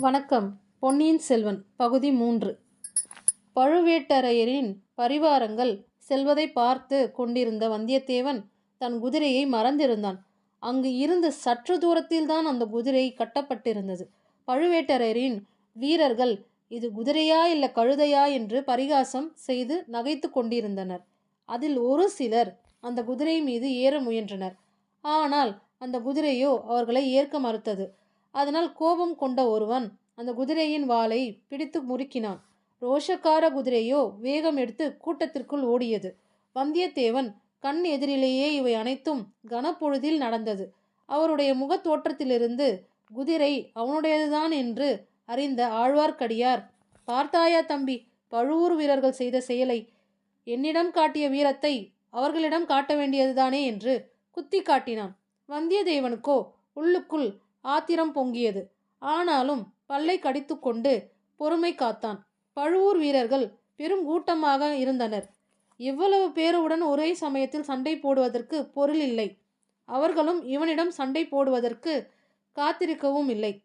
வணக்கம். பொன்னியின் செல்வன் பகுதி மூன்று. பழுவேட்டரையரின் பரிவாரங்கள் செல்வதை பார்த்து கொண்டிருந்த வந்தியத்தேவன் தன் குதிரையை மறந்திருந்தான். அங்கு இருந்து சற்று தூரத்தில்தான் அந்த குதிரை கட்டப்பட்டிருந்தது. பழுவேட்டரையரின் வீரர்கள் இது குதிரையா இல்லை கழுதையா? என்று பரிகாசம் செய்து நகைத்து கொண்டிருந்தனர். அதில் ஒரு சிலர் அந்த குதிரை மீது ஏற முயன்றனர். ஆனால் அந்த குதிரையோ அவர்களை ஏற்க மறுத்தது. அதனால் கோபம் கொண்ட ஒருவன் அந்த குதிரையின் வாலை பிடித்து முறுக்கினான். ரோஷக்கார குதிரையோ வேகம் எடுத்து கூட்டத்திற்குள் ஓடியது. வந்தியத்தேவன் கண் எதிரிலேயே இவை அனைத்தும் கனப்பொழுதில் நடந்தது. அவருடைய முகத் தோற்றத்திலிருந்து குதிரை அவனுடையதுதான் என்று அறிந்த ஆழ்வார்க்கடியார் பார்த்தாயா தம்பி பழுவூர் வீரர்கள் செய்த செயலை என்னிடம் காட்டிய வீரத்தை அவர்களிடம் காட்ட வேண்டியதுதானே? என்று குத்தி காட்டினான் வந்தியத்தேவனுக்கோ உள்ளுக்குள் ஆத்திரம் பொங்கியது. ஆனாலும் பல்லை கடித்துக்கொண்டு பொறுமை காத்தான். பழுவூர் வீரர்கள் பெரும் கூட்டமாக இருந்தனர். இவ்வளவு பேருடன் ஒரே சமயத்தில் சண்டை போடுவதற்கு பொருள் இல்லை. அவர்களும் இவனிடம் சண்டை போடுவதற்கு காத்திருக்கவும் இல்லை.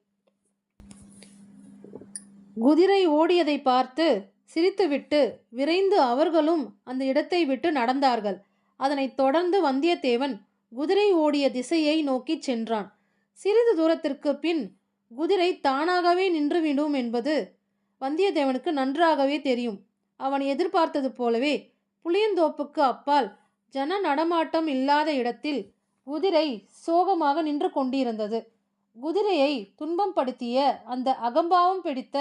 குதிரை ஓடியதை பார்த்து சிரித்துவிட்டு விரைந்து அவர்களும் அந்த இடத்தை விட்டு நடந்தார்கள். அதனைத் தொடர்ந்து வந்தியத்தேவன் குதிரை ஓடிய திசையை நோக்கிச் சென்றான். சிறிது தூரத்திற்கு பின் குதிரை தானாகவே நின்றுவிடும் என்பது வந்தியத்தேவனுக்கு நன்றாகவே தெரியும். அவன் எதிர்பார்த்தது போலவே புளியந்தோப்புக்கு அப்பால் ஜன நடமாட்டம் இல்லாத இடத்தில் குதிரை சோகமாக நின்று கொண்டிருந்தது. குதிரையை துன்பம் படுத்திய அந்த அகம்பாவம் பிடித்த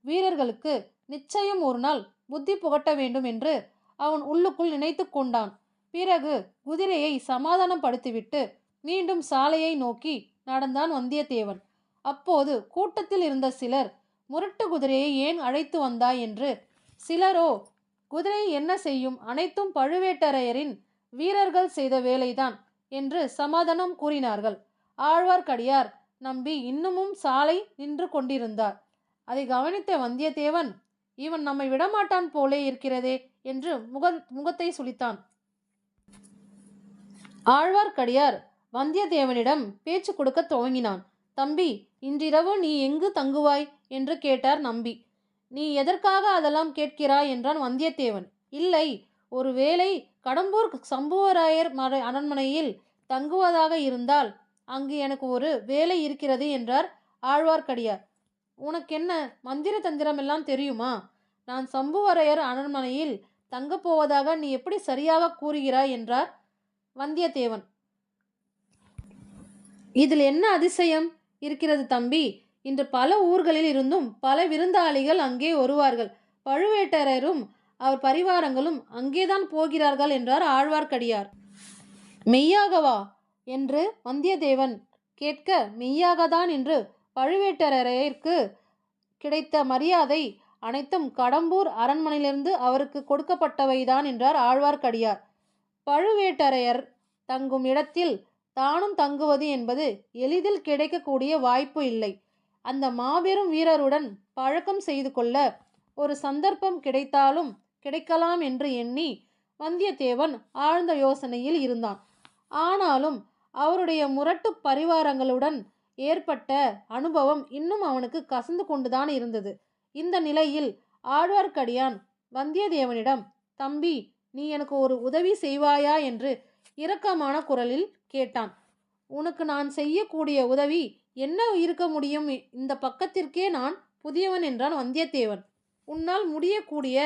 வீரர்களுக்கு நிச்சயம் ஒரு நாள் புத்தி புகட்ட வேண்டும் என்று அவன் உள்ளுக்குள் நினைத்து கொண்டான். பிறகு குதிரையை சமாதானப்படுத்திவிட்டு மீண்டும் சாலையை நோக்கி நடந்தான் வந்தியத்தேவன். அப்போது கூட்டத்தில் இருந்த சிலர் முரட்டு குதிரையை ஏன் அழைத்து வந்தாய்? என்று சிலரோ குதிரை என்ன செய்யும்? அனைத்தும் பழுவேட்டரையரின் வீரர்கள் செய்த வேலைதான் என்று சமாதானம் கூறினார்கள். ஆழ்வார்க்கடியார் நம்பி இன்னமும் சாலை நின்று கொண்டிருந்தார். அதை கவனித்த வந்தியத்தேவன் இவன் நம்மை விடமாட்டான் போலே இருக்கிறதே என்று முக முகத்தை சுளித்தான். ஆழ்வார்க்கடியார் வந்தியத்தேவனிடம் பேச்சு கொடுக்க துவங்கினான். தம்பி இன்றிரவு நீ எங்கு தங்குவாய்? என்று கேட்டார் நம்பி. நீ எதற்காக அதெல்லாம் கேட்கிறாய்? என்றான் வந்தியத்தேவன். இல்லை ஒருவேளை கடம்பூர் சம்புவராயர் மர அரண்மனையில் தங்குவதாக இருந்தால் அங்கு எனக்கு ஒரு வேலை இருக்கிறது என்றார் ஆழ்வார்க்கடியார். உனக்கென்ன மந்திர தந்திரம் எல்லாம் தெரியுமா? நான் சம்புவரையர் அரண்மனையில் தங்கப் போவதாக நீ எப்படி சரியாக கூறுகிறாய்? என்றார் வந்தியத்தேவன். இதில் என்ன அதிசயம்? இருக்கிறது தம்பி. இன்று பல ஊர்களில் இருந்தும் பல விருந்தாளிகள் அங்கே வருவார்கள். பழுவேட்டரரும் அவர் பரிவாரங்களும் அங்கேதான் போகிறார்கள் என்றார் ஆழ்வார்க்கடியார். மெய்யாகவா? என்று வந்தியத்தேவன் கேட்க மெய்யாகத்தான் என்று பழுவேட்டரையருக்கு கிடைத்த மரியாதை அனைத்தும் கடம்பூர் அரண்மனையிலிருந்து அவருக்கு கொடுக்கப்பட்டவைதான் என்றார் ஆழ்வார்க்கடியார். பழுவேட்டரையர் தங்கும் இடத்தில் தானும் தங்குவது என்பது எளிதில் கிடைக்கக்கூடிய வாய்ப்பு இல்லை. அந்த மாபெரும் வீரருடன் பழக்கம் செய்து கொள்ள ஒரு சந்தர்ப்பம் கிடைத்தாலும் கிடைக்கலாம் என்று எண்ணி வந்தியத்தேவன் ஆழ்ந்த யோசனையில் இருந்தான். ஆனாலும் அவருடைய முரட்டு பரிவாரங்களுடன் ஏற்பட்ட அனுபவம் இன்னும் அவனுக்கு கசந்து கொண்டுதான் இருந்தது. இந்த நிலையில் ஆழ்வார்க்கடியான் வந்தியத்தேவனிடம் தம்பி நீ எனக்கு ஒரு உதவி செய்வாயா? என்று இரக்கமான குரலில் கேட்டான். உனக்கு நான் செய்யக்கூடிய உதவி என்ன இருக்க முடியும்? இந்த பக்கத்திற்கே நான் புதியவன் என்றான் வந்தியத்தேவன். உன்னால் முடியக்கூடிய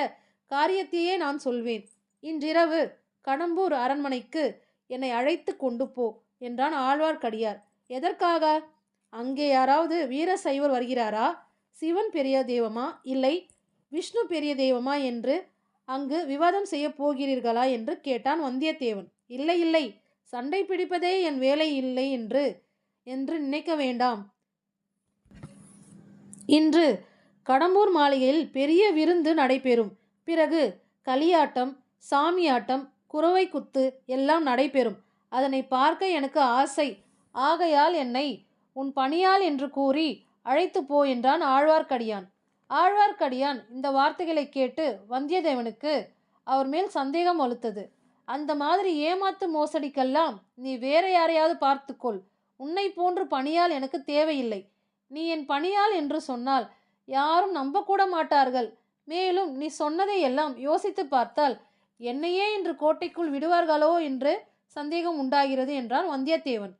காரியத்தையே நான் சொல்வேன். இன்றிரவு கடம்பூர் அரண்மனைக்கு என்னை அழைத்து கொண்டு போ என்றான் ஆழ்வார்க்கடியார் எதற்காக? அங்கே யாராவது வீர சைவர் வருகிறாரா? சிவன் பெரிய தெய்வமா? இல்லை. விஷ்ணு பெரிய தெய்வமா? என்று அங்கு விவாதம் செய்ய போகிறீர்களா? என்று கேட்டான் வந்தியத்தேவன். இல்லை இல்லை. சண்டை பிடிப்பதே என் வேலை இல்லை என்று என்று நினைக்க வேண்டாம். இன்று கடம்பூர் மாளிகையில் பெரிய விருந்து நடைபெறும். பிறகு களியாட்டம் சாமியாட்டம் குறவை குத்து எல்லாம் நடைபெறும். அதனை பார்க்க எனக்கு ஆசை. ஆகையால் என்னை உன் பணியால் என்று கூறி அழைத்து போ என்றான் ஆழ்வார்க்கடியான். ஆழ்வார்க்கடியான் இந்த வார்த்தைகளை கேட்டு வந்தியத்தேவனுக்கு அவர் மேல் சந்தேகம் வலுத்தது. அந்த மாதிரி ஏமாத்து மோசடிக்கெல்லாம் நீ வேற யாரையாவது பார்த்துக்கொள். உன்னை போன்று பணியால் எனக்கு தேவையில்லை. நீ என் பணியால் என்று சொன்னால் யாரும் நம்பக்கூட மாட்டார்கள். மேலும் நீ சொன்னதை எல்லாம் யோசித்து பார்த்தால் என்னையே இன்று கோட்டைக்குள் விடுவார்களோ என்று சந்தேகம் உண்டாகிறது என்றான் வந்தியத்தேவன்.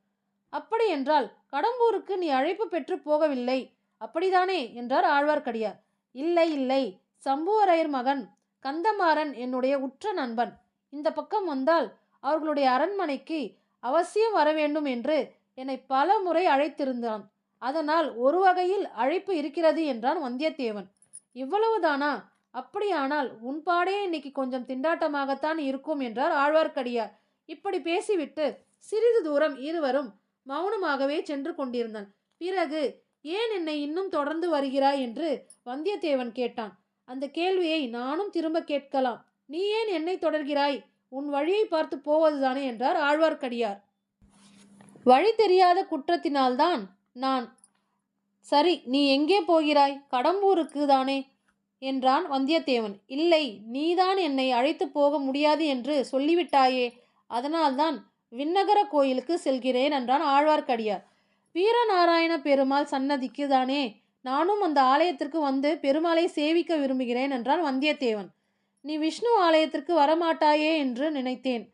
அப்படி என்றால் கடம்பூருக்கு நீ அழைப்பு பெற்று போகவில்லை. அப்படிதானே என்றார் ஆழ்வார்க்கடியார். இல்லை இல்லை. சம்புவரையர் மகன் கந்தமாறன் என்னுடைய உற்ற நண்பன். இந்த பக்கம் வந்தால் அவர்களுடைய அரண்மனைக்கு அவசியம் வர வேண்டும் என்று என்னை பல முறை அழைத்திருந்தான். அதனால் ஒரு வகையில் அழைப்பு இருக்கிறது என்றான் வந்தியத்தேவன். இவ்வளவுதானா? அப்படியானால் உன் பாடே இன்னைக்கு கொஞ்சம் திண்டாட்டமாகத்தான் இருக்கும் என்றார் ஆழ்வார்க்கடியார். இப்படி பேசிவிட்டு சிறிது தூரம் இருவரும் மௌனமாகவே சென்று கொண்டிருந்தான் பிறகு ஏன் என்னை இன்னும் தொடர்ந்து வருகிறாய் என்று வந்தியத்தேவன் கேட்டான். அந்த கேள்வியை நானும் திரும்ப கேட்கலாம். நீ ஏன் என்னை தொடர்கிறாய்? உன் வழியை பார்த்து போவதுதானே என்றார் ஆழ்வார்க்கடியார். வழி தெரியாத குற்றத்தினால்தான் நான் சரி நீ எங்கே போகிறாய்? கடம்பூருக்கு தானே? என்றான் வந்தியத்தேவன். இல்லை நீதான் என்னை அழைத்து போக முடியாது என்று சொல்லிவிட்டாயே அதனால்தான் விண்ணகர கோயிலுக்கு செல்கிறேன் என்றான் ஆழ்வார்க்கடியார். வீரநாராயண பெருமாள் சன்னதிக்கு தானே நானும் அந்த ஆலயத்திற்கு வந்து பெருமாளை சேவிக்க விரும்புகிறேன் என்றான் வந்தியத்தேவன். நீ விஷ்ணு ஆலயத்திற்கு வரமாட்டாயே என்று நினைத்தேன்.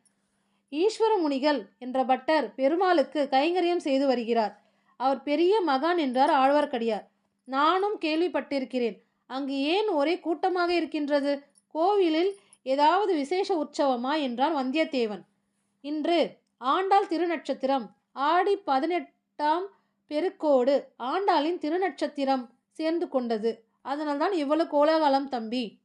ஈஸ்வர முனிகள் என்ற பட்டர் பெருமாளுக்கு கைங்கரியம் செய்து வருகிறார். அவர் பெரிய மகான் என்றார் ஆழ்வார்க்கடியார். நானும் கேள்விப்பட்டிருக்கிறேன். அங்கு ஏன் ஒரே கூட்டமாக இருக்கின்றது? கோவிலில் ஏதாவது விசேஷ உற்சவமா? என்றான் வந்தியத்தேவன். இன்று ஆண்டாள் திருநட்சத்திரம் ஆடி பதினெட்டாம் பெருக்கோடு ஆண்டாளின் திருநட்சத்திரம் சேர்ந்து கொண்டது. அதனால்தான் இவ்வளவு கோலாகலம் தம்பி.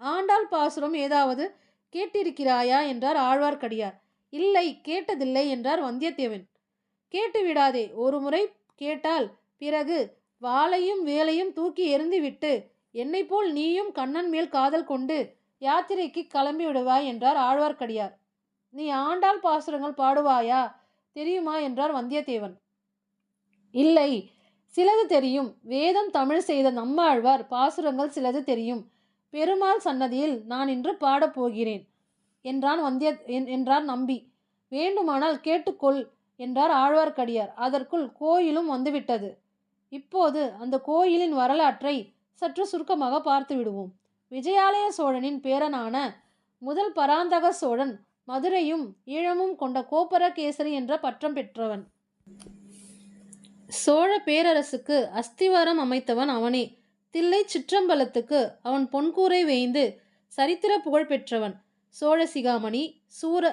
ஆண்டாள் பாசுரம் ஏதாவது கேட்டிருக்கிறாயா? என்றார் ஆழ்வார்க்கடியார். இல்லை கேட்டதில்லை என்றார் வந்தியத்தேவன். கேட்டு விடாதே ஒரு முறை கேட்டால் பிறகு வாளையும் வேலையும் தூக்கி எறிந்துவிட்டு என்னை போல் நீயும் கண்ணன் மேல் காதல் கொண்டு யாத்திரைக்கு கிளம்பி விடுவாய் என்றார் ஆழ்வார்க்கடியார். நீ ஆண்டாள் பாசுரங்கள் பாடுவாயா? தெரியுமா? என்றார் வந்தியத்தேவன். இல்லை சிலது தெரியும். வேதம் தமிழ் செய்த நம்மாழ்வார் பாசுரங்கள் சிலது தெரியும். பெருமாள் சன்னதியில் நான் இன்று பாடப்போகிறேன் என்றான் வந்திய என்றார் நம்பி. வேண்டுமானால் கேட்டுக்கொள் என்றார் ஆழ்வார்க்கடியார். அதற்குள் கோயிலும் வந்துவிட்டது. இப்போது அந்த கோயிலின் வரலாற்றை சற்று சுருக்கமாக பார்த்து விடுவோம். விஜயாலய சோழனின் பேரனான முதல் பராந்தக சோழன் மதுரையும் ஈழமும் கொண்ட கோபரகேசரி என்ற பட்டம் பெற்றவன். சோழ பேரரசுக்கு அஸ்திவாரம் அமைத்தவன் அவனே. தில்லை சிற்றம்பலத்துக்கு அவன் பொன்கூரை வேய்ந்து சரித்திர புகழ் பெற்றவன். சோழசிகாமணி சூர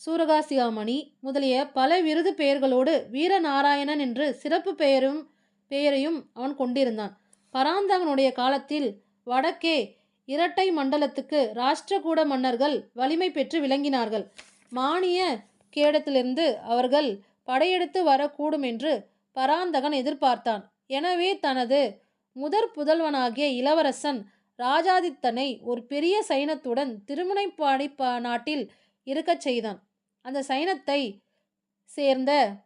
சூரகாசிகாமணி முதலிய பல விருது பெயர்களோடு வீரநாராயணன் என்று சிறப்பு பெயரும் பெயரையும் அவன் கொண்டிருந்தான். பராந்தகனுடைய காலத்தில் வடக்கே இரட்டை மண்டலத்துக்கு ராஷ்டிரகூட மன்னர்கள் வலிமை பெற்று விளங்கினார்கள். மானிய கேடத்திலிருந்து அவர்கள் படையெடுத்து வரக்கூடும் என்று பராந்தகன் எதிர்பார்த்தான். எனவே தனது முதற் புதல்வனாகிய இளவரசன் ராஜாதித்தனை ஒரு பெரிய சைனத்துடன் திருமுனைப்பாடி நாட்டில் இருக்கச் செய்தான். அந்த சைனத்தை சேர்ந்த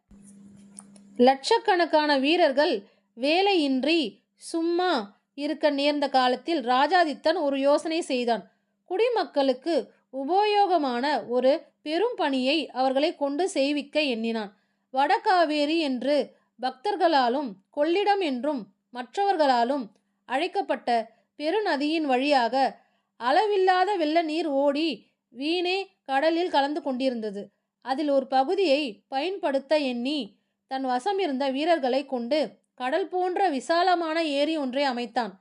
லட்சக்கணக்கான வீரர்கள் வேலையின்றி சும்மா இருக்க நேர்ந்த காலத்தில் ராஜாதித்தன் ஒரு யோசனை செய்தான். குடிமக்களுக்கு உபயோகமான ஒரு பெரும் பணியை அவர்களை கொண்டு செய்விக்க எண்ணினான். வடகாவேரி என்று பக்தர்களாலும் கொள்ளிடம் என்றும் மற்றவர்களாலும் அழைக்கப்பட்ட பெருநதியின் வழியாக அளவில்லாத வெள்ள நீர் ஓடி வீணே கடலில் கலந்து கொண்டிருந்தது. அதில் ஒரு பகுதியை பயன்படுத்த எண்ணி தன் வசம் இருந்த வீரர்களை கொண்டு கடல் போன்ற விசாலமான ஏரி ஒன்றை அமைத்தான்.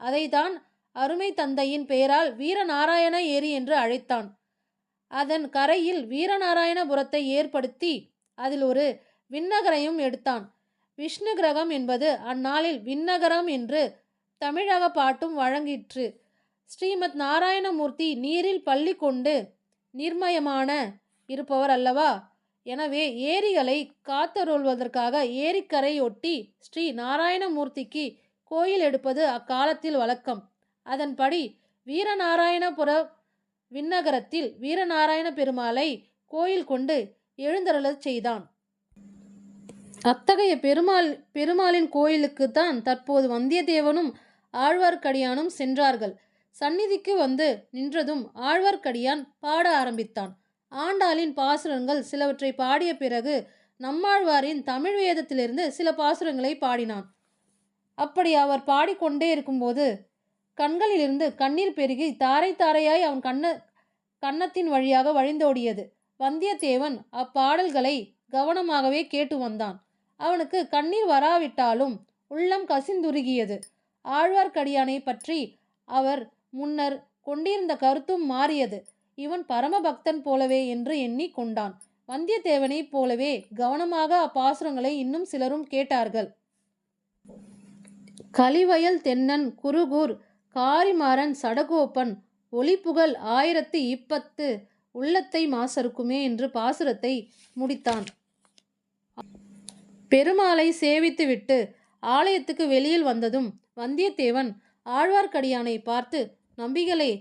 அதைதான் அருமை தந்தையின் பெயரால் வீரநாராயண ஏரி என்று அழைத்தான். அதன் கரையில் வீரநாராயணபுரத்தை ஏற்படுத்தி அதில் ஒரு விண்ணகரையும் எடுத்தான். விஷ்ணு கிரகம் என்பது அந்நாளில் விண்ணகரம் என்று தமிழக பாட்டும் வழங்கிற்று. ஸ்ரீமத் நாராயணமூர்த்தி நீரில் பள்ளி கொண்டு நிர்மயமான இருப்பவர் அல்லவா? எனவே ஏரிகளை காத்தருள்வதற்காக ஏரிக்கரையொட்டி ஸ்ரீ நாராயணமூர்த்திக்கு கோயில் எடுப்பது அக்காலத்தில் வழக்கம். அதன்படி வீரநாராயணபுர விண்ணகரத்தில் வீரநாராயண பெருமாளை கோயில் கொண்டு எழுந்தருளச் செய்தான். அத்தகைய பெருமாள் பெருமாளின் கோயிலுக்குத்தான் தற்போது வந்தியத்தேவனும் ஆழ்வார்க்கடியானும் சென்றார்கள். சந்நிதிக்கு வந்து நின்றதும் ஆழ்வார்க்கடியான் பாட ஆரம்பித்தான். ஆண்டாளின் பாசுரங்கள் சிலவற்றை பாடிய பிறகு நம்மாழ்வாரின் தமிழ் வேதத்திலிருந்து சில பாசுரங்களை பாடினான். அப்படி அவர் பாடிக்கொண்டே இருக்கும்போது கண்களிலிருந்து கண்ணீர் பெருகி தாரை தாரையாய் அவன் கண்ண கன்னத்தின் வழியாக வழிந்தோடியது. வந்தியத்தேவன் அப்பாடல்களை கவனமாகவே கேட்டு வந்தான். அவனுக்கு கண்ணீர் வராவிட்டாலும் உள்ளம் கசிந்துருகியது. ஆழ்வார்க்கடியானை பற்றி அவர் முன்னர் கொண்டிருந்த கருத்தும் மாறியது. இவன் பரமபக்தன் போலவே என்று எண்ணி கொண்டான். வந்தியத்தேவனைப் போலவே கவனமாக அப்பாசுரங்களை இன்னும் சிலரும் கேட்டார்கள். கலிவயல் தென்னன் குருகூர் காரிமாறன் சடகோப்பன் ஒளிப்புகழ் ஆயிரத்து இப்பத்து உள்ளத்தை மாசறுக்குமே என்று பாசுரத்தை முடித்தான். பெருமாளை சேவித்துவிட்டு ஆலயத்துக்கு வெளியில் வந்ததும் வந்தியத்தேவன் ஆழ்வார்க்கடியானை பார்த்து நம்பிகளே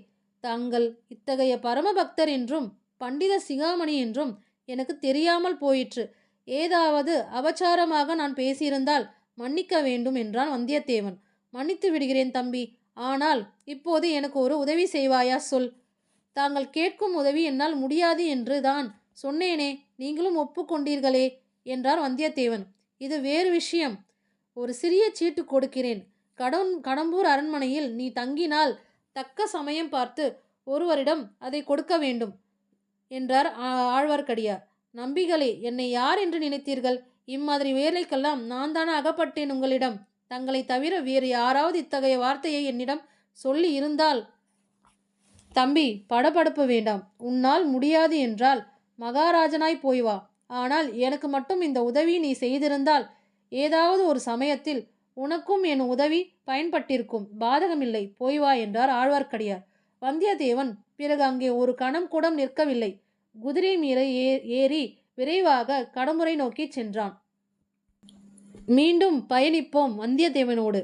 தாங்கள் இத்தகைய பரமபக்தர் என்றும் பண்டித சிகாமணி என்றும் எனக்கு தெரியாமல் போயிற்று. ஏதாவது அபச்சாரமாக நான் பேசியிருந்தால் மன்னிக்க வேண்டும் என்றான் வந்தியத்தேவன். மன்னித்து விடுகிறேன் தம்பி. ஆனால் இப்போது எனக்கு ஒரு உதவி செய்வாயா சொல். தாங்கள் கேட்கும் உதவி என்னால் முடியாது என்று தான் சொன்னேனே. நீங்களும் ஒப்புக்கொண்டீர்களே என்றார் வந்தியத்தேவன். இது வேறு விஷயம். ஒரு சிறிய சீட்டு கொடுக்கிறேன். கடம் கடம்பூர் அரண்மனையில் நீ தங்கினால் தக்க சமயம் பார்த்து ஒருவரிடம் அதை கொடுக்க வேண்டும் என்றார் ஆ- ஆழ்வார்க்கடியார். நம்பிகளே என்னை யார் என்று நினைத்தீர்கள்? இம்மாதிரி வேலைக்கெல்லாம் நான் தானே அகப்பட்டேன் உங்களிடம். தங்களை தவிர வேறு யாராவது இத்தகைய வார்த்தையை என்னிடம் சொல்லி இருந்தால் தம்பி படபடப்பு வேண்டாம். உன்னால் முடியாது என்றால் மகாராஜனாய் போய் வா. ஆனால் எனக்கு மட்டும் இந்த உதவி நீ செய்திருந்தால் ஏதாவது ஒரு சமயத்தில் உனக்கும் என் உதவி பயன்பட்டிருக்கும். பாதகமில்லை. போய் வா என்றார் ஆழ்வார்க்கடியார். வந்தியத்தேவன் பிறகு அங்கே ஒரு கணம் கூட நிற்கவில்லை. குதிரை மீறை ஏ ஏறி விரைவாக கடமுறை நோக்கி சென்றான். மீண்டும் பயணிப்போம் வந்தியத்தேவனோடு.